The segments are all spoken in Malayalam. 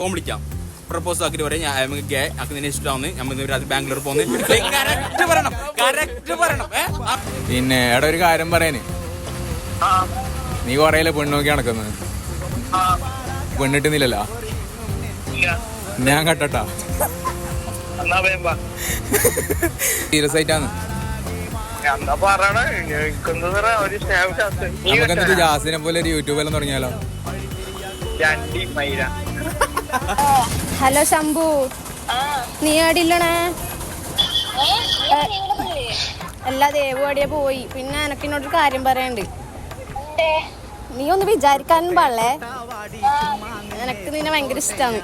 ഫോൺ വിളിക്കാം. പ്രപ്പോസ് ആക്കിട്ട് പറയാം ഞാൻ നമുക്ക് ഗേ ആക്കി നിന്നെ ഇഷ്ടമാണ്. നമ്മൾ രാത്രി ബാംഗ്ലൂർ പോകുന്നത് കറക്റ്റ് പറയണം കറക്റ്റ് പറയണം പിന്നെ എടാ ഒരു കാര്യം പറയാന് നീ കൊറേലെ പെണ്ണു നോക്കി നടക്കുന്നത്? പെണ്ണിട്ടുന്നില്ലല്ലോ? ഞാൻ കട്ടട്ടാ. സീരിയസ് ആയിട്ടാണ്. എന്താ പറയണേ? എനിക്കെന്താ പറയാ ഒരു സ്നാപ്ചാറ്റ് നീ നമുക്ക് എന്നിട്ട് കണ്ടോ? ജാസിനെ പോലെ ഒരു യൂട്യൂബെല്ലാം തുടങ്ങിയാലോ? രണ്ടി മൈര. ഹലോ ശംഭു. നീ ആടില്ലണേ എല്ലാ ദേവുവാടിയെ പോയി? പിന്നെ എനക്ക് എന്നോടൊരു കാര്യം പറയണ്ട്. നീ ഒന്ന് വിചാരിക്കാനും പാടില്ലേ? എനക്ക് നിന്നെ ഭയങ്കര ഇഷ്ടമാണ്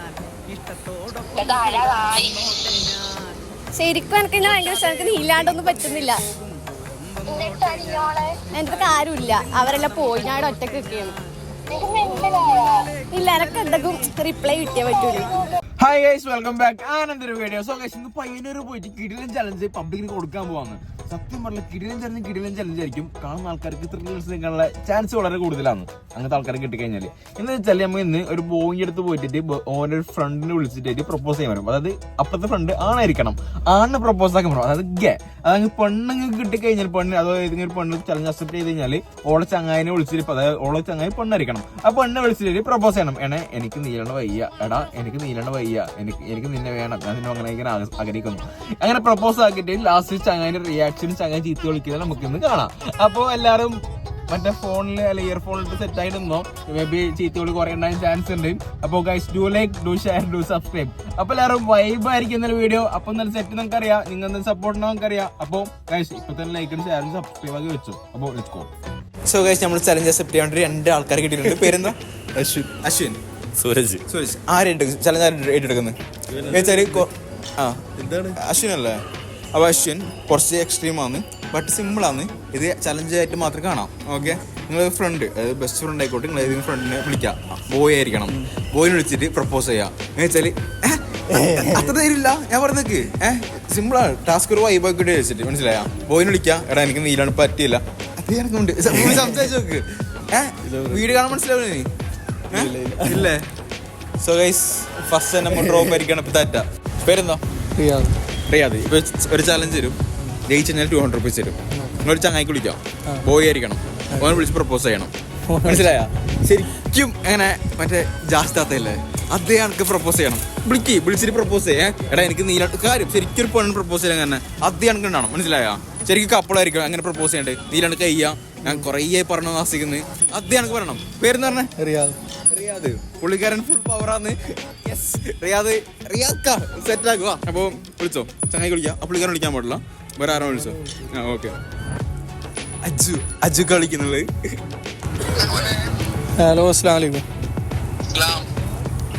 ശരിക്കും എനക്ക് നിന്നെ ഭയങ്കര ഇഷ്ടം എനിക്ക് നീ ഇല്ലാണ്ടൊന്നും പറ്റുന്നില്ല എന്റെ കാര്യമില്ല അവരെല്ലാം പോയി. ഞാൻ ഒറ്റയ്ക്ക് നിൽക്കുകയാണ് reply hi guys welcome back ആനന്ദര video so guys ഇന്ന് പയ്യന്നൂർ പോയിട്ട് കിടിലൻ ചലഞ്ച് പബ്ലിക്കിന് കൊടുക്കാൻ പോവാന്ന്. സത്യം പറഞ്ഞ കിടിലൻ ചലഞ്ച് കിടിലൻ ചലഞ്ച് ആയിരിക്കും കാണുന്ന ആൾക്കാർക്ക് ത്രില്ലേഴ്സ് നിൽക്കാനുള്ള ചാൻസ് വളരെ കൂടുതലാണ്. അങ്ങനത്തെ ആൾക്കാരെ കിട്ടിക്കഴിഞ്ഞാൽ എന്ന് വെച്ചാൽ നമ്മൾ ഇന്ന് ഒരു ബോയിന്റെ അടുത്ത് പോയിട്ട് ഓന്റെ ഒരു ഫ്രണ്ടിനെ വിളിച്ചിട്ട് പ്രപ്പോസ് ചെയ്യാൻ വരും. അതായത് അപ്പത്തെ ഫ്രണ്ട് ആണായിരിക്കണം. ആണ് പ്രപ്പോസ് ആക്കാൻ പറ്റും അതായത് ഗേ. അതങ്ങ് പെണ്ണങ്ങ് കിട്ടിക്കഴിഞ്ഞാൽ പെണ്ണ് അതോ ഏതെങ്കിലും ഒരു പെണ്ണ് ചലഞ്ച് അക്സെപ്റ്റ് ചെയ്ത് കഴിഞ്ഞാൽ ഓളെ ചങ്ങായിനെ വിളിച്ചിട്ട് അതായത് ഓളെ ചങ്ങായി പെണ്ണായിരിക്കണം. ആ പെണ്ണ് വിളിച്ചിട്ട് പ്രപ്പോസ് ചെയ്യണം. എണേ എനിക്ക് നീലണ വയ്യ. എടാ എനിക്ക് നീലണ വയ്യ. എനിക്ക് എനിക്ക് നിന്നെ വേണം. ഞാൻ നിന്നെ അങ്ങനെ ആഗ്രഹിക്കുന്നു. അങ്ങനെ പ്രപ്പോസ് ആക്കിയിട്ട് ലാസ്റ്റ് ചങ്ങായിന്റെ റിയാക്ഷൻ ചങ്ങായി ചീത്ത വിളിക്കുന്നത് നമുക്ക് ഇന്ന് കാണാം. അപ്പോൾ എല്ലാവരും മറ്റേ ഫോണിൽ അല്ലെ ഇയർഫോണിൽ സെറ്റ് ആയി നിന്നോ? മേ ബി ചീത്ത വിളി കുറേ ഉണ്ടാകാൻ ചാൻസ് ഉണ്ട്. അപ്പോൾ guys do like do share do subscribe അപ്പോൾ എല്ലാവരും വൈബ് ആയിരിക്കും ഇന്നലെ വീഡിയോ അപ്പോൾ നല്ല സെറ്റ് നിങ്ങൾക്ക് അറിയാം നിങ്ങൾ സപ്പോർട്ട് നമുക്ക് അറിയാം അപ്പോൾ ഗൈസ് ഇപ്പൊ തന്നെ ലൈക്കും ഷെയറും സബ്സ്ക്രൈബ് ആക്കി വെച്ചു. അപ്പോൾ ലെറ്റ്സ് ഗോ സോ ഗൈസ് നമ്മൾ ചലഞ്ച് അക്സെപ്റ്റ് ചെയ്യാൻ രണ്ട് ആൾക്കാർ കിട്ടിയിട്ടുണ്ട്. പേരെന്താ? അശ്വിൻ. അശ്വിൻ. സൂരജ്. സൂരജ്. ആരെടുക്കും ചലഞ്ച് ആരും ഏറ്റെടുക്കുന്നത്? ആ. എന്താണ്? അശ്വിൻ അല്ലേ അശ്വിൻ കുറച്ച് എക്സ്ട്രീമാണ് ബട്ട് സിമ്പിൾ ആണ്. ഇത് ചലഞ്ച് ആയിട്ട് മാത്രം കാണാം. ഓക്കെ നിങ്ങൾ ഫ്രണ്ട് അതായത് ബെസ്റ്റ് ഫ്രണ്ട് ആയിക്കോട്ടെ നിങ്ങൾ ഏതെങ്കിലും ഫ്രണ്ടിനെ വിളിക്കാം. ബോയ് ആയിരിക്കണം. ബോയിനെ വിളിച്ചിട്ട് പ്രപ്പോസ് ചെയ്യാം. എന്ന് വെച്ചാൽ അത്ര തരില്ല ഞാൻ പറഞ്ഞേക്ക് ഏഹ് സിമ്പിളാണ് ടാസ്ക് ഒരു വൈബ് ആക്കിയിട്ട് വെച്ചിട്ട്. മനസ്സിലായ? ബോയിനെ വിളിക്കാം. എടാ എനിക്ക് നീലാണ് പറ്റിയില്ല. അത് എനിക്കുണ്ട് സംസാരിച്ചു നോക്ക്. ഏഹ് വീട് കാണാൻ മനസ്സിലാവില്ല നീ? ഇല്ലേ സോ ഗൈസ് ഫസ്റ്റ് തന്നെ ഡ്രോപ്പ് ആയിരിക്കണം ഇപ്പൊ താറ്റ പേരെന്തോ? റിയാദ് ഇപ്പൊ ഒരു ചലഞ്ച് തരും. ജയിച്ചു കഴിഞ്ഞാൽ ടു ഹൺഡ്രഡ് റുപ്പീസ് തരും. നിങ്ങളൊരു ചങ്ങായിക്ക് വിളിക്കാം. ബോയ് ആയിരിക്കണം. ഓൻ വിളിച്ച് പ്രപ്പോസ് ചെയ്യണം. മനസ്സിലായ? ശരിക്കും അങ്ങനെ മറ്റേ ജാസ്താത്തല്ലേ അതേ എനിക്ക് പ്രപ്പോസ് ചെയ്യണം. വിളിക്ക് വിളിച്ചിട്ട് പ്രപ്പോസ് ചെയ്യാം. എടാ എനിക്ക് നീലാട്ട് കാര്യം ശരിക്കും ഒരു പെണ്ണ് പ്രപ്പോസ് ചെയ്യാൻ തന്നെ അതേ എനിക്ക് ഉണ്ടാവണം. മനസ്സിലായ? ശരിക്കും കപ്പിളായിരിക്കും അങ്ങനെ പ്രപ്പോസ് ചെയ്യണ്ടേ? നീലാണ്ട് കയ്യാ. ഞാൻ കുറേ പറഞ്ഞു ആസിക്കുന്നത് അതേ എനിക്ക് പറയണം. പേരെന്ന് പറഞ്ഞേ? റിയാദ് റിയാദ്. പുള്ളിക്കാരൻ ഫുൾ പവറാന്ന് യെസ് റിയാദ് റിയാദ് സെറ്റ് ആക്കുക. അപ്പൊ വിളിച്ചോ. ചങ്ങായി വിളിക്കാം ആ പുള്ളിക്കാരൻ വിളിക്കാൻ പാടില്ല. വേറെ ആരോ വിളിച്ചോ ആ ഓക്കെ അജു അജു കളിക്കുന്നുള്ളത് ഹലോ അസ്സാം വലൈക്കും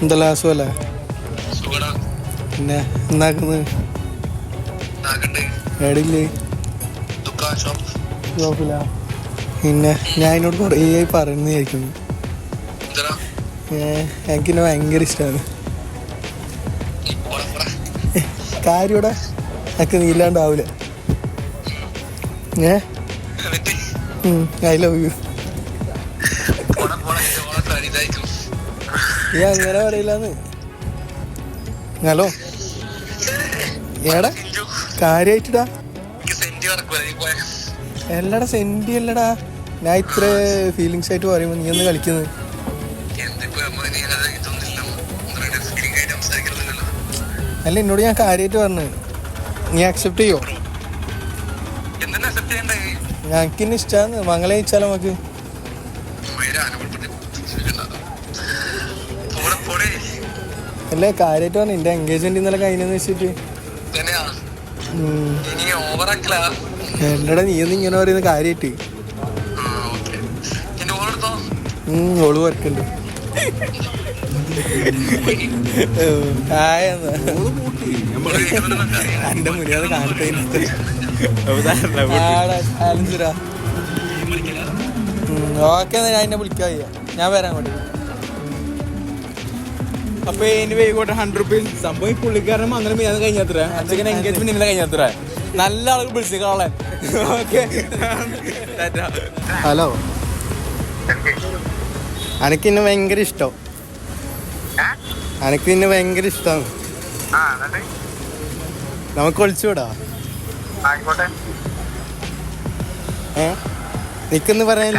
എന്തെല്ലാം അസുഖല്ലേ പിന്നെ എന്നാക്കുന്നത് എടില്ലേ പിന്നെ ഞാൻ എന്നോട് കുറേ പറയുന്നതായിരിക്കുന്നു. എനിക്ക് എന്നെ ഭയങ്കര ഇഷ്ടമാണ് കാര്യവിടെ എനിക്ക് നീല്ലാണ്ടാവില്ല ഏ? ഐ ലവ് യു ഈ അങ്ങനെ പറയില്ലാന്ന്. ഹലോ? ഏടാ കാര്യായിട്ടിടാ. എല്ലടാ സെന്റി അല്ലടാ ഞാൻ ഇത്ര ഫീലിങ്സ് ആയിട്ട് പറയുമ്പോ നീ ഒന്ന് കളിക്കുന്നത് അല്ല എന്നോട് ഞാൻ കാര്യമായിട്ട് പറഞ്ഞു. നീ അക്സെപ്റ്റ് ചെയ്യോ? ഞങ്ങൾക്ക് ഇന്ന് ഇഷ്ടമാണ് മംഗളെ അയച്ചാലോ നമുക്ക്? അല്ല കാര്യമായിട്ട് പറഞ്ഞു. എന്റെ എൻഗേജ്മെന്റ് ഇന്നലെ കഴിഞ്ഞെന്ന് വെച്ചിട്ട്. എന്നടാ നീ ഒന്ന് ഇങ്ങനെ പറയുന്ന കാര്യമായിട്ട് ഓൾ വർക്കുണ്ട് എന്റെ മുന്നിൽ കാണട്ടെ ഓക്കെ ഞാൻ എന്നെ വിളിക്കാൻ വയ്യ. ഞാൻ വരാം അങ്ങോട്ട് അപ്പൊ ഇനി വൈകോട്ടെ ഹൺഡ്രഡ് റുപ്പീസ് സംഭവം ഈ പുള്ളിക്കാരൻ അങ്ങനെ ഞാൻ കഴിഞ്ഞത്ര അച്ഛനെ എൻഗേജ്മെന്റ് ഇന്നലെ കഴിഞ്ഞത്ര നല്ല ആളുകൾ വിളിച്ചു കാളെ ഓക്കെ ഹലോ എനിക്ക് ഇന്ന് ഭയങ്കര ഇഷ്ടം എനിക്ക് നിന്നെ ഭയങ്കര ഇഷ്ടമാണ് നമുക്ക് ഏ? നിക്കെന്ന് പറയാൻ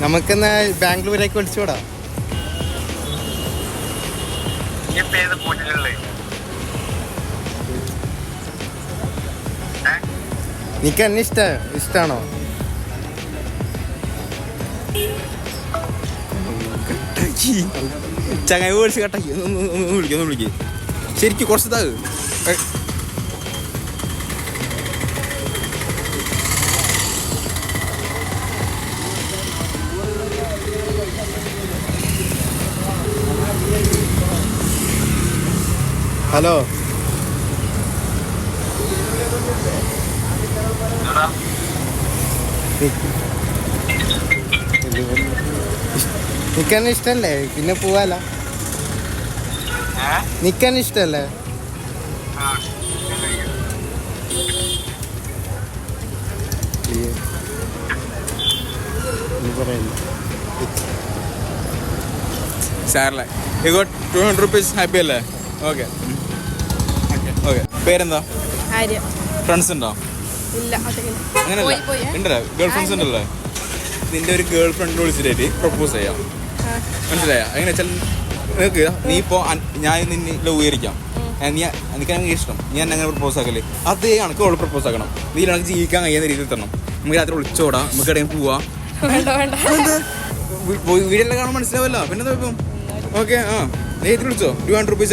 നമുക്കെന്നാ ബാംഗ്ലൂരേക്ക് കൂട്ടിലുള്ളത് നിക്ക് എന്നെ ഇഷ്ട ഇഷ്ടാണോ? ചങ്ങായി മേടിച്ച് കട്ടാക്കി. ഒന്ന് ഒന്ന് ഒന്ന് വിളിക്കുക ശരിക്കും കുറച്ച് താ ഹലോ. നിക്കെന്നെ ഇഷ്ടല്ലേ? പിന്നെ പോവാല. നിക്കാൻ ഇഷ്ടല്ലേ? നീ പറയണ്ട. സാറല്ലേ you got two hundred rupees happy അല്ലേ? ഓക്കെ ഓക്കെ പേരെന്താ? ആര്യം. ഫ്രണ്ട്സ് ഉണ്ടോ? ഉണ്ടല്ലോ? ഗേൾ ഫ്രണ്ട്സ് ഉണ്ടല്ലോ നിന്റെ ഒരു ഗേൾ ഫ്രണ്ട് വിളിച്ചിട്ട് പ്രപ്പോസ് ചെയ്യാം. മനസ്സിലായ? അങ്ങനെ വെച്ചാൽ നിനക്ക് നീ ഇപ്പോൾ ഞാൻ നിന്നെ ഉയരിക്കാം. ചെയ്തിരിക്കാം ഏ, നീ എനിക്ക് എനിക്ക് ഇഷ്ടം. നീ എന്നെ അങ്ങനെ പ്രപ്പോസ് ആക്കല്ലേ അതേ കണക്ക് അവൾ പ്രപ്പോസ് ആക്കണം. നീ എനിക്ക് ജീവിക്കാൻ കഴിയുന്ന രീതിയിൽ തരണം നമുക്ക് രാത്രി ഒളിച്ചോടാം നമുക്ക് എവിടെയും പോവാം. വീടെല്ലാം കാണാൻ മനസ്സിലാവല്ലോ. പിന്നെ ഇപ്പം ഓക്കെ ആ. നീ എത്തി വിളിച്ചോ. ടു ഹൺഡ്രഡ് റുപ്പീസ്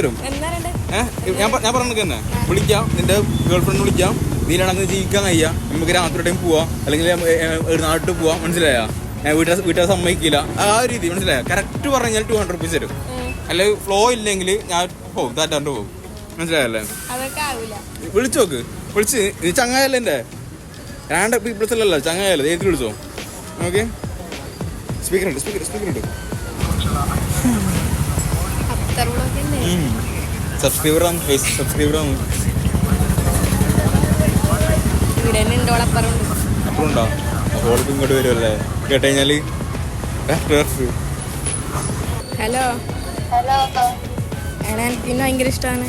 ഏഹ് ഞാൻ ഞാൻ പറഞ്ഞു തന്നെ. വിളിക്കാം. നിന്റെ ഗേൾ ഫ്രണ്ട് വിളിക്കാം നീലാണെങ്കിൽ ജീവിക്കാൻ കഴിയാം. നമുക്ക് രാത്രി രാത്രിയുടെയും പോവാം. അല്ലെങ്കിൽ നാട്ടിൽ പോവാം. മനസ്സിലായ? വീട്ടുകാർ വീട്ടിലെ സമ്മതിക്കില്ല. ആ ഒരു രീതി മനസ്സിലായ? കറക്റ്റ് പറഞ്ഞാൽ ടു ഹൺഡ്രഡ് റുപ്പീസ് തരും. അല്ലെങ്കിൽ ഫ്ലോ ഇല്ലെങ്കിൽ ഞാൻ പോകും താറ്റാണ്ട് പോകും മനസ്സിലായല്ലേ? വിളിച്ചു നോക്ക്. വിളിച്ച് ഇത് ചങ്ങായല്ലേ എന്റെ? രണ്ട് പീപ്പിൾസ് അല്ലല്ലോ ചങ്ങായല്ലേ ഏത് വിളിച്ചോ ഓക്കെ സ്പീക്കർ ഉണ്ട് സ്പീക്കർ സ്പീക്കർ ഉണ്ട്. സബ്സ്ക്രൈബർ ആണ് സബ്സ്ക്രൈബർ ആണ്. അപ്പുറം ഉണ്ടോ അപ്പോൾ ഇങ്ങോട്ട് വരുമല്ലേ കേട്ട് കഴിഞ്ഞാൽ ഹലോ ഹലോ എടാ എനിക്ക് ഭയങ്കര ഇഷ്ടമാണ്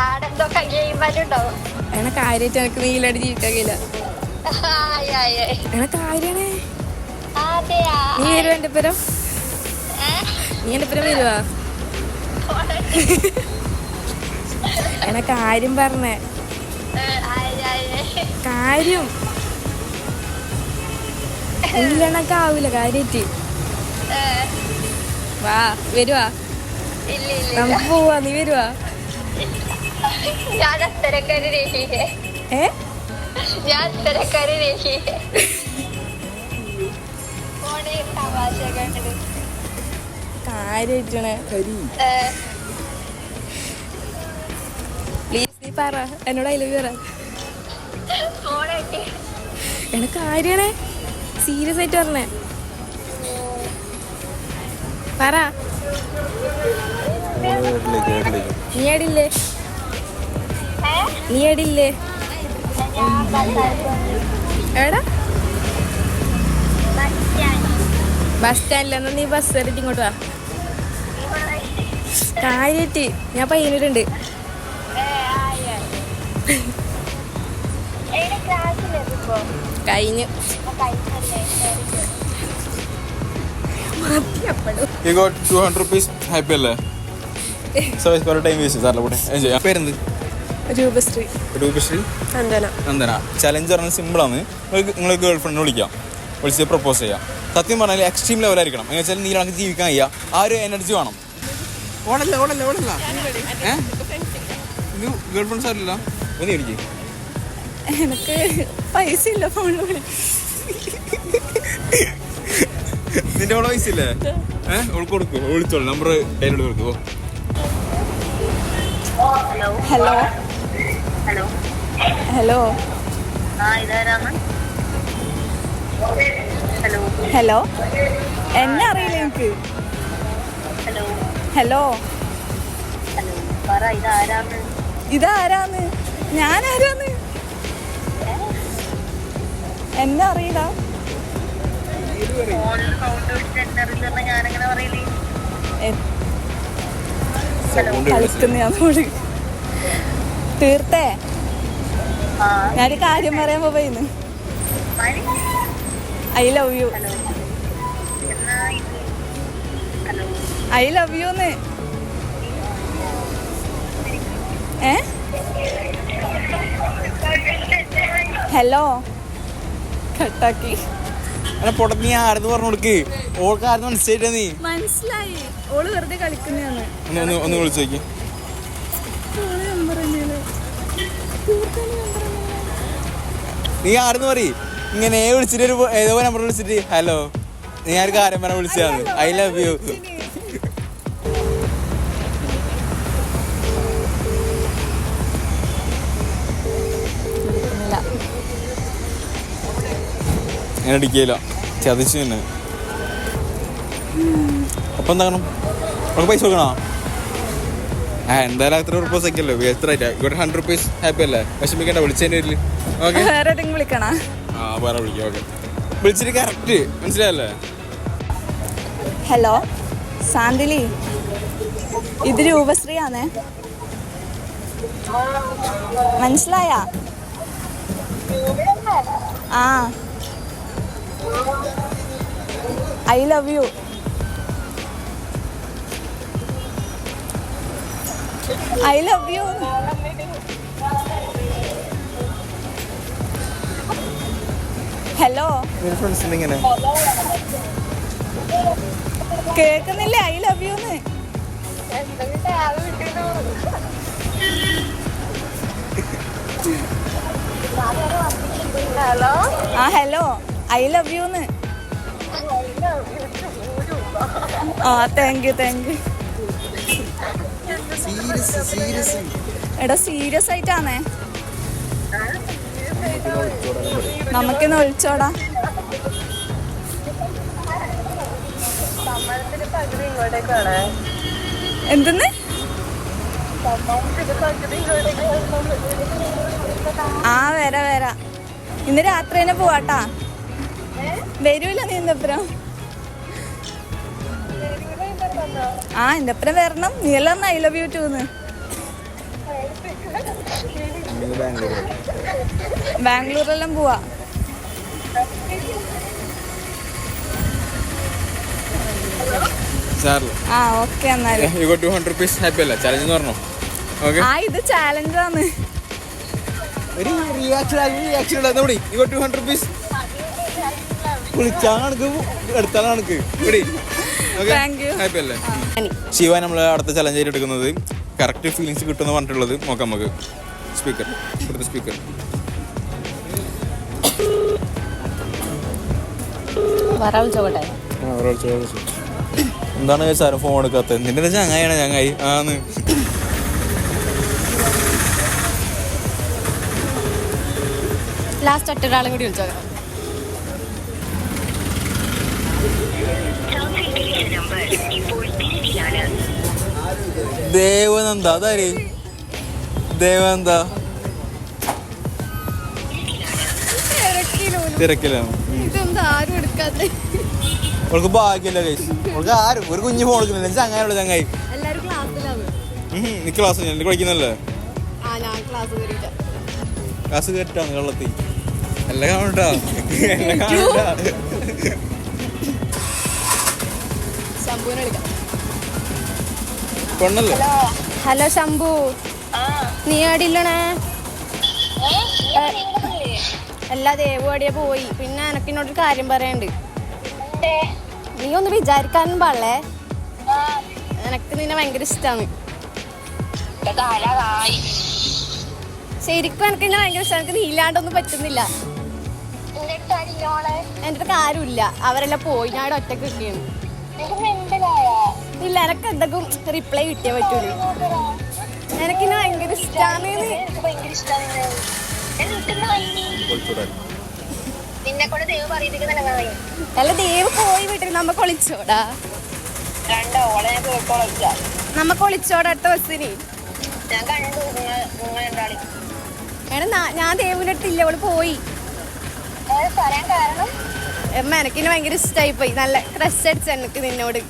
ആടെന്തോ കഴിയുമ്പോഴുണ്ടാവും എന്നെ കാര്യമായിട്ട് എനിക്ക് നീലടി ജീവിക്കാൻ കഴിയില്ല എന്നെ കാര്യാണേ. നീ വരുവാ എന്റെ പേരം നീ എന്റെ പേരം വരുവാ? എന്നെ കാര്യം പറഞ്ഞേ. കാര്യം. ഇല്ലണക്ക് ആവൂല കാര്യായിട്ട് വാ വരുവാ. ഇല്ല ഇല്ല നമുക്ക് പോവാ നീ വരുവാ. ഞാൻ അത്തരക്കാരി ഏ? ഞാൻ അത്തരക്കാരി പ്ലീസ് നീ പറ. എന്നോട് അതിലേക്ക് പറ. എന്നെ കാര്യാണേ സീരിയസ് ആയിട്ട് പറഞ്ഞേ. പറ. നീ അടില്ലേ നീ അടില്ലേ എടാ ബസ് സ്റ്റാൻഡിൽ എന്നാ നീ ബസ് കയറിയിട്ട് ഇങ്ങോട്ട് വാ. കാര്യായിട്ട് ഞാൻ പയ്യനൂരുണ്ട് ക്ലാസ്സിലെത്തിപ്പോ കഴിഞ്ഞ്. Got two hundred rupees happy അല്ലേ? സർവീസ് കുറേ ടൈം വേസ്റ്റ് സാറിലെ കൂടെ. ചെയ്യാം. പേരെന്ത്? രൂപശ്രീ. രൂപശ്രീ? നന്ദന. നന്ദന. ചലഞ്ച് പറഞ്ഞാൽ സിമ്പിളാണ് നിങ്ങൾക്ക് നിങ്ങൾ ഗേൾ ഫ്രണ്ടിനെ വിളിക്കാം. വിളിച്ച് പ്രപ്പോസ് ചെയ്യാം. സത്യം പറഞ്ഞാൽ എക്സ്ട്രീം ലെവലായിരിക്കണം എന്ന് വെച്ചാൽ നീ നമുക്ക് ജീവിക്കാൻ കഴിയുക ആ ഒരു എനർജി വേണം. ഓടല്ല ഓടല്ല ഓടല്ല? ഏ? ഗേൾ ഫ്രണ്ട്സ് ആരില്ല ഒന്ന് എനിക്ക് എനിക്ക് പൈസ ഇല്ല ഫോണിൽ നിന്റെ ഓളെ പൈസ ഇല്ലേ? ഏഹ് ഓൾക്ക് കൊടുക്കും. വിളിച്ചോളൂ. നമ്പർ കയ്യിലോട് കൊടുക്കുമോ hello. Hello. Hello. Hello. Hello. Hello. എന്നെ അറിയില്ല എനിക്ക് ഹലോ. ഹലോ. ഇതാരാന്ന് ഞാൻ ആരാന്ന് എന്നെ അറിയില്ല. കളിക്കുന്ന തീർത്തേ? ആ. ഞാനൊരു കാര്യം പറയാൻ പോയിന്ന് മതി I love you. I love you ഏ? ഹലോ? കട്ടാക്കി. അങ്ങനെ പൊട നീ ആരെന്ന് പറഞ്ഞു കൊടുക്ക്? ഓൾക്ക് ആരെന്ന് മനസ്സിലായിട്ടാ നീ? മനസ്സിലായി. ഓൾ വെറുതെ കളിക്കുന്നതാണ്. ഒന്ന് ഒന്ന് ഒന്ന് വിളിച്ചു നോക്കി നീ ആരെന്ന് പറ ഇങ്ങനെ വിളിച്ചിട്ട് ഒരു ഏതോ നമ്പർ വിളിച്ചിട്ട് ഹലോ നീ ആർക്ക് കാര്യം പറഞ്ഞ വിളിച്ചതാണ് ഐ ലവ് യു ഞാൻ അടിക്കുകയില്ല ചതിച്ചു തന്നെ അപ്പൊ എന്താകണം നമുക്ക് പൈസ കൊടുക്കണോ? ആ എന്തായാലും അത്ര റുപ്പീസ് ഒക്കെ അല്ലേ എത്ര ആയിട്ടാ? ഇവിടെ ഹൺഡ്രഡ് റുപ്പീസ് ഹാപ്പി അല്ലേ? വിഷമിക്കണ്ട വിളിച്ചതിന്റെ പേരിൽ ഓക്കെ ആ വേറെ വിളിക്കാം ഓക്കെ വിളിച്ചിട്ട് കറക്റ്റ് മനസ്സിലായല്ലേ? ഹലോ? സാന്തിലി ഇത് രൂപശ്രീയാണേ. മനസ്സിലായ? ആ. I love you I love you hello കേക്കുന്നില്ലേ ഐ ലവ് യു ഹലോ ആ ഹലോ ഐ ലവ് യു എന്ന് ആ താങ്ക് യു താങ്ക് യു എടാ സീരിയസ് ആയിട്ടാണേ നമുക്കിന്ന് ഒളിച്ചോടാ. എന്തെന്ന്? ആ വരാ വരാ ഇന്ന് രാത്രി തന്നെ പോവാട്ടാ. വരൂല നീ എന്റെ അപ്പുറം ആ എന്റെ അപ്പനെ വരണം നീ എല്ലാം ഐ ലവ് യു ടൂന്ന് ബാംഗ്ലൂരെല്ലാം പോവാ. ആ ഓക്കെ എന്നാൽ. ഹാപ്പി അല്ലേ? ചലഞ്ച് എന്ന് പറഞ്ഞു? ആ ഇത് ചാലഞ്ചാണ് ഒരു reaction reaction you go two hundred rupees വിളിച്ചാൽ കണക്ക് എടുത്താൽ കണക്ക് ശിവ നമ്മൾ അടുത്ത ചലഞ്ച് ആയിട്ട് എടുക്കുന്നത് കറക്റ്റ് ഫീലിങ്സ് കിട്ടുമെന്ന് പറഞ്ഞിട്ടുള്ളത് നോക്കാം നമുക്ക്. സ്പീക്കർ ഇവിടുത്തെ സ്പീക്കർ എന്താണ് സാറ് ഫോൺ എടുക്കാത്തത്? നിന്റെ ചങ്ങായാണ് ചങ്ങായി. ആന്ന്. ലാസ്റ്റ് ഒറ്റൊരാളും കൂടി വിളിച്ചോക്കാം ദേവനന്ദ അതാര്? ദേവനന്ദ തിരക്കിലാണ്. ഇതെന്താ? ആരും എടുക്കാതെ അവൾക്ക് ഭാഗ്യല്ല കൈസ് അവൾക്ക് ആരും ഒരു കുഞ്ഞു ഫോൺ എടുക്കുന്നില്ല. ചങ്ങായുള്ള ചങ്ങായി. എല്ലാരും ക്ലാസ്സിലാണ്. ഉം, നീ ക്ലാസ് ഞാൻ ക്ലാസ് എല്ലാം കാണണ്ടാ എല്ലാം കാണണ്ടാ ശംഭുവിനെ വിളിക്കാം ഹലോ. ശംഭു. നീ എവിടെയില്ലണേ എല്ലാ ദേവുവാടിയെ പോയി. പിന്നെ എനക്ക് എന്നോടൊരു കാര്യം പറയണ്ട്. നീ ഒന്ന് വിചാരിക്കാനും പാടേ എനക്ക് നിന്നെ ഭയങ്കര ഇഷ്ടമാണ് ശരിക്കും എനിക്ക് നിന്നെ ഭയങ്കര ഇഷ്ടമാണ് എനിക്ക് നീ ഇല്ലാണ്ടൊന്നും പറ്റുന്നില്ല എന്റെ അടുത്ത് ആരുമില്ല. അവരെല്ലാം പോയി. ഞാൻ ഒറ്റയ്ക്ക് കിട്ടിയാണ് ഇല്ല എനക്ക് എന്തെങ്കിലും റിപ്ലൈ കിട്ടിയേ പറ്റൂലേ. എനക്കിന്നെ ഭയങ്കര ഇഷ്ടമാണ് അല്ല ദേവ് പോയി വീട്ടിൽ നമുക്ക് ഒളിച്ചോടാ. നമ്മ കൊളിച്ചോടാ അടുത്ത ബസ്സിന്. ഞാൻ ദേവിന്റെ അടുത്തില്ല അവൾ പോയി. എനിക്കിന് ഭയങ്കര ഇഷ്ടമായി പോയി. നല്ല ക്രഷ് അടിച്ച എനിക്ക് നിന്നോട്.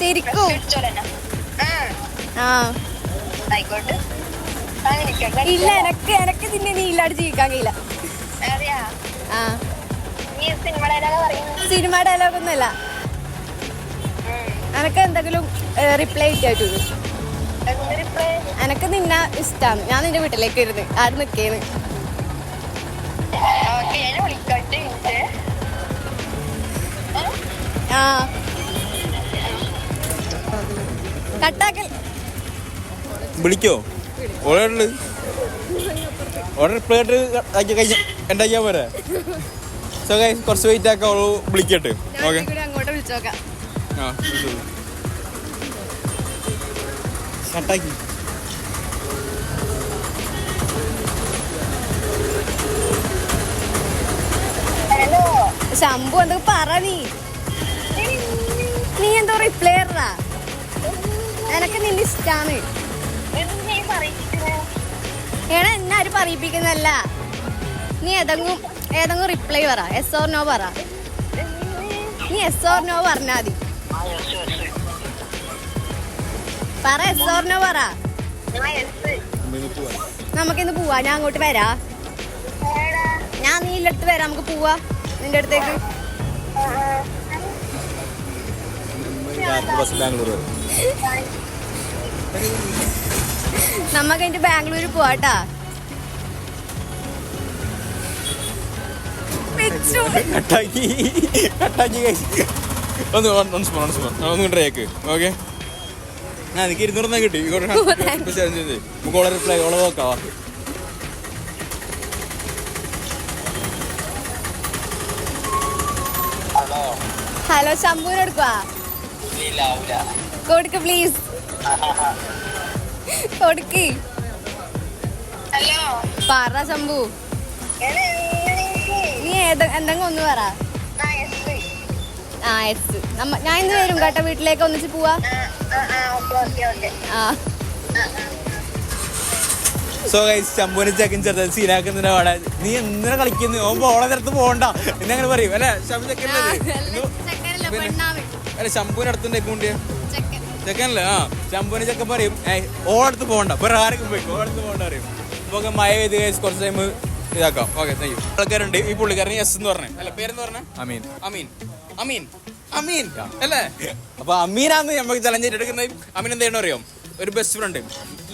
ശരിക്കും? ആ. ആയിക്കോട്ടെ. ഇല്ല എനക്ക് എനക്ക് നിന്നെ നീ ഇല്ലാണ്ട് ജീവിക്കാൻ കഴിയില്ല. സിനിമ ഡയലോഗ് ഒന്നുമല്ല എനക്ക് എന്തെങ്കിലും റിപ്ലൈ കിട്ടിയായിട്ടുള്ളൂ എനക്ക് നിന്നെ ഇഷ്ടമാണ് ഞാൻ നിന്റെ വീട്ടിലേക്ക് വരുന്നത് ആര് നിക്കേന്ന്. ആ. കട്ടാക്കൽ. വിളിക്കോ? ഓർഡർ ഓർഡർ പ്ലേറ്റ് ആക്കി കഴിഞ്ഞ ചെയ്യാൻ പോരെ. സോ ഗൈസ് കുറച്ച് വെയിറ്റ് ആക്കാം അവൾ വിളിക്കട്ടെ. ഓക്കെ ആ കട്ടാക്കി. ശംഭു എന്തൊക്കെ പറ നീ? നീ എന്തോ റിപ്ലൈ ഇടാ എനക്ക് നിന്നെ ഇഷ്ടാണ്. എടാ എന്നെ ആരും പറയിപ്പിക്കുന്നല്ല നീ ഏതെങ്കിലും ഏതെങ്കിലും റിപ്ലൈ പറ. എസ് ഓർ നോ പറ. നീ എസ് ഓർ നോ പറഞ്ഞാ മതി. പറ എസ് ഓർ നോ പറ. നമുക്കിന്ന് പോവാ. ഞാൻ അങ്ങോട്ട് വരാ. ഞാൻ നീ ഇല്ലടുത്ത് വരാം. നമുക്ക് പോവാ. നിന്റെ അടുത്തേക്ക്. ബാംഗ്ലൂർ വരെ നമുക്ക് അതിന്റെ ബാംഗ്ലൂർ പോവാട്ടാ. കട്ടാക്കി. കട്ടാക്കി. ഒന്ന് ഒന്ന് സ്പൂൺ ഒന്ന് സ്പൂൺ ഒന്ന് കൊണ്ടേക്ക് ഓക്കെ? ആ എനിക്ക് ഇരുന്നൂറ് കിട്ടി. നമുക്ക് വളരെ റിപ്ലൈ ഓളെ നോക്കാം ഹലോ ശംഭുവിന് എടുക്കുവാ കൊടുക്ക് പ്ലീസ് കൊടുക്ക്. ഹലോ. പറ ശംഭു. നീ? ഏത് എന്തെങ്കിലും ഒന്ന് പറ. ആ എസ്. നമ്മ ഞാൻ ഇന്ന് വരും കേട്ടോ വീട്ടിലേക്ക്. ഒന്നിച്ച് പോവാ. ആ സോ ഗൈസ് ചമ്പൂന് ചെക്കൻ ചെറുത് സീനാക്കുന്നതിന്റെ അവിടെ നീ എന്തിനാ കളിക്കുന്നു? ഓൻ പോളെ നേരത്ത് പോകണ്ട എന്നങ്ങനെ പറയും. അല്ലെ ശംഭു ചെക്കൻ അല്ലെ കൊണ്ട് ചെക്കൻ. ചെക്കനല്ലേ? ആ ശമ്പൂന് ചെക്കൻ പറയും ഓടത്ത് പോകണ്ട വേറെ ആർക്കും പോയി? ഓടത്ത് പോകണ്ട പറയും. നമുക്ക് മഴ പെയ്ത് കഴിച്ച് കുറച്ച് ടൈം ഇതാക്കാം. ഓക്കെ താങ്ക് യു ആൾക്കാരുണ്ട്. ഈ പുള്ളിക്കാരൻ എസ് എന്ന് പറഞ്ഞേ. അല്ല പേരെന്ന് പറഞ്ഞേ? അമീൻ. അമീൻ. അമീൻ. അമീൻ. അല്ലേ? അപ്പൊ അമീനാന്ന് നമുക്ക് ചലഞ്ച് എടുക്കുന്നത് അമീൻ എന്താണെന്ന് അറിയാം? ഒരു ബെസ്റ്റ് ഫ്രണ്ട്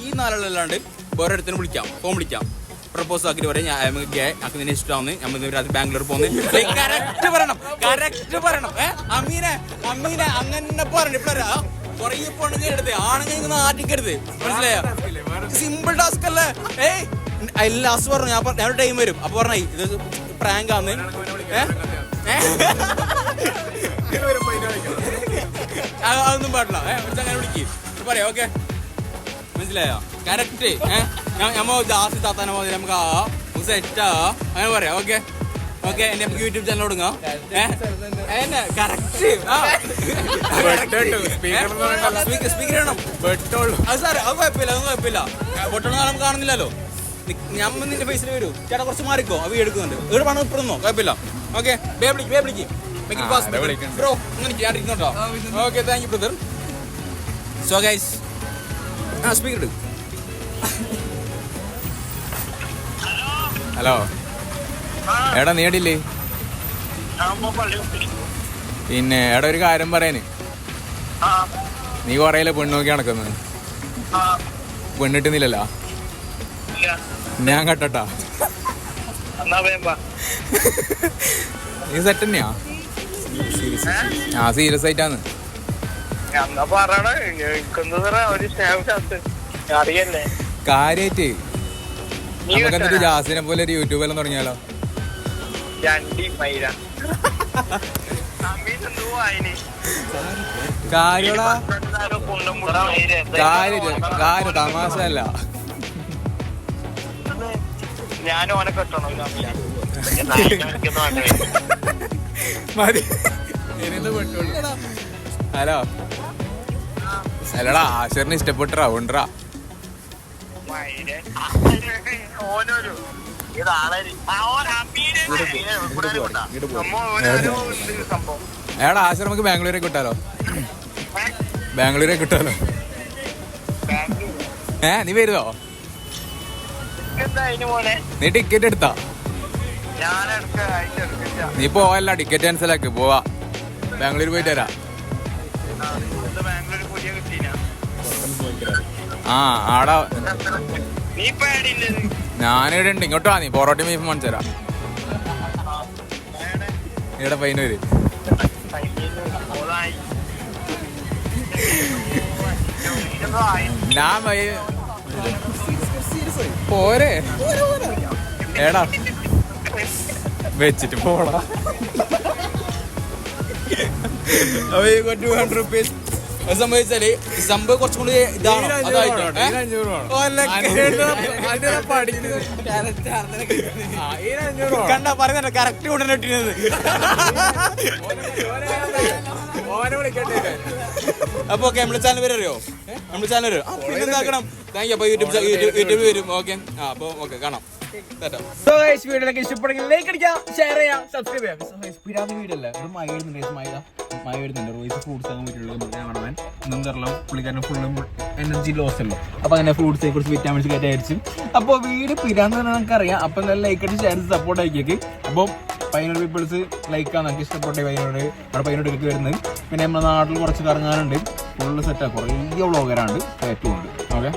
ഈ നാലുകളല്ലാണ്ട് വേറെ അടുത്തിന് വിളിക്കാം. ഫോൺ വിളിക്കാം. പ്രപ്പോസ് ആക്കിട്ട് പറയാം. ഞാൻ നമുക്ക് ഗേ ആക്കി നിന്നെ ഇഷ്ടമാവുന്നു നമ്മൾ രാത്രി ബാംഗ്ലൂർ പോകുന്നത് കറക്റ്റ് പറയണം. കറക്റ്റ് പറയണം. അമീനെ അമീനെ അങ്ങനെ പറഞ്ഞു. ഇപ്പഴാ കുറേ പെണ്ണുങ്ങൾ എടുത്ത്. ആണുങ്ങൾ ആട്ടിക്കരുത് മനസ്സിലായോ? സിമ്പിൾ ടാസ്ക് അല്ലേ? ഏയ് അതിൽ ലാസ്റ്റ് പറഞ്ഞു. ഞാൻ ഞാൻ ടൈം വരും. അപ്പൊ പറഞ്ഞ ഇത് പ്രാങ്ക് ആന്ന്. അതൊന്നും പാടില്ല. അങ്ങനെ വിളിക്ക്. പറയാം ഓക്കെ മനസ്സിലായോ? കറക്റ്റ് ഏഹ് നമ്മ ജാസ്തി താത്താനെ മതി നമുക്ക് ആ നമുക്ക് സെറ്റ് അങ്ങനെ പറയാം ഓക്കെ ഓക്കെ എന്നെ നമുക്ക് യൂട്യൂബ് ചാനൽ തുടങ്ങാം കറക്റ്റ് സ്പീക്കർ ചെയ്യണം അത് സാറേ അത് കുഴപ്പമില്ല അത് കുഴപ്പമില്ല. പൊട്ടണ നാളെ നമുക്ക് കാണുന്നില്ലല്ലോ. ഞാൻ നിന്റെ ഫേസിൽ വരൂ. ചേട്ടാ കുറച്ച് മാറിക്കോ. അവ എടുക്കുന്നുണ്ട്. ഇവിടെ പണം ഇപ്പഴുന്നോ കുഴപ്പമില്ല. ഓക്കെ ബേ വിളിക്ക് ബേ വിളിക്ക്. ബ്രോ അങ്ങനെ ഞാൻ ഇരിക്കുന്നോട്ടോ okay thank you brother so guys ആ സ്പീക്കർ ഹലോ ഹലോ എടാ നീ കുത്തി. പിന്നെ എടാ ഒരു കാര്യം പറയാന്. നീ കൊറേയിലെ പെണ്ണ് നോക്കി നടക്കുന്നത്? പെണ്ണിട്ടുന്നില്ലല്ലോ? ഞാൻ കട്ടട്ടാ. നീ സെറ്റ് തന്നെയാ? ആ സീരിയസ് ആയിട്ടാണ് കാര്യായിട്ട് നമുക്ക് എന്നിട്ട്? ജാസിനെ പോലെ ഒരു യൂട്യൂബെല്ലാം തുടങ്ങിയാലോ? രണ്ടി മൈര അമ്മീൻ എന്തോ ആയിന് കാര്യടാ? പന്ത്രണ്ടായിരം കുണ്ടും മുട്ടും മൈര എന്താ കാര്യം ഇത്? കാര്യം തമാശ അല്ല ഞാനും ഓനെ കെട്ടണം ഒരു അമ്മീന. നായിനെ എനിക്കൊന്നും മതി. ഹലോ. അല്ലടാ ആശറിന് ഇഷ്ടപ്പെട്ട റൗണ്ടറാ ഓനൊരു ഇത് ആളായി ബാംഗ്ലൂരെ കിട്ടാലോ. ബാംഗ്ലൂരെ കിട്ടാലോ. എടാ ബാംഗ്ലൂരേക്ക് വിട്ടാലോ ബാംഗ്ലൂരേക്ക് വിട്ടാലോ ഏ നീ വരുതോ നീ ടിക്കറ്റ് എടുത്താ? നീ പോവല്ല ടിക്കറ്റ് ക്യാൻസൽ ആക്കി പോവാ. ബാംഗ്ലൂർ പോയിട്ട് വരാ. ആ ആടാ. നീ ഞാനിവിടെ ഉണ്ട് ഇങ്ങോട്ട് വാ നീ. പൊറോട്ടയും ബീഫും വാങ്ങിച്ചു തരാം. ഇവിടെ പൈനൂര് ഞാൻ വൈ- പോരെ. എടാ. വെച്ചിട്ട് പോടാ. ടു ഹൺഡ്രഡ് റുപ്പീസ് സംഭവിച്ചാൽ ഈ സംഭവം കുറച്ചും കൂടി ഇതാണ് അതായിട്ടോ? കണ്ട പറയുന്നുണ്ട് കറക്റ്റ് ഉടനെ ഇട്ടിരുന്നത്. അപ്പൊ ഓക്കെ നമ്മുടെ ചാനൽ പേര് അറിയോ നമ്മുടെ ചാനൽ അറിയോ ആ, പിന്നെ എന്താക്കണം? താങ്ക് യു അപ്പൊ യൂട്യൂബ് യൂട്യൂബ് വരും. ഓക്കെ. ആ അപ്പൊ ഓക്കെ കാണാം. സോ വീഡിയോ ഇഷ്ടപ്പെടുമെങ്കിൽ ലൈക്ക് അടിക്കാം ഷെയർ ചെയ്യാം സബ്സ്ക്രൈബ് ചെയ്യാം വീഡിയോ അല്ല മഴ മഴ. മഴ വരുന്നുണ്ട്. റോയ്സ് ഫ്രൂട്ട്സ് ആകാൻ പറ്റുള്ളൂ കാണാൻ എന്തെല്ലാം പുള്ളിക്കാരൻ ഫുള്ളും എനർജി ലോസ് അല്ലേ? അപ്പൊ അങ്ങനെ ഫ്രൂട്ട്സിനെ കുറിച്ച് വിറ്റാമിൻസ് കയറ്റായിരിച്ചു അപ്പോൾ വീട് പിരാന്ന് തന്നെ നമുക്ക് അറിയാം അപ്പൊ നല്ല ലൈക്ക് അടിച്ച് ഷെയർ സപ്പോർട്ട് ആക്കിയേക്ക്. അപ്പോൾ പയ്യനോട് പീപ്പിൾസ് ലൈക്കാണ് നമുക്ക് ഇഷ്ടപ്പെട്ട പയ്യനോട് നമ്മുടെ പയ്യനോട് വരുന്നത്. പിന്നെ നമ്മുടെ നാട്ടിൽ കുറച്ച് കറങ്ങാനുണ്ട്. ഫുള്ള് സെറ്റാണ് കുറേ വ്ളോഗറാണ്ട് ഉണ്ട് ഓക്കെ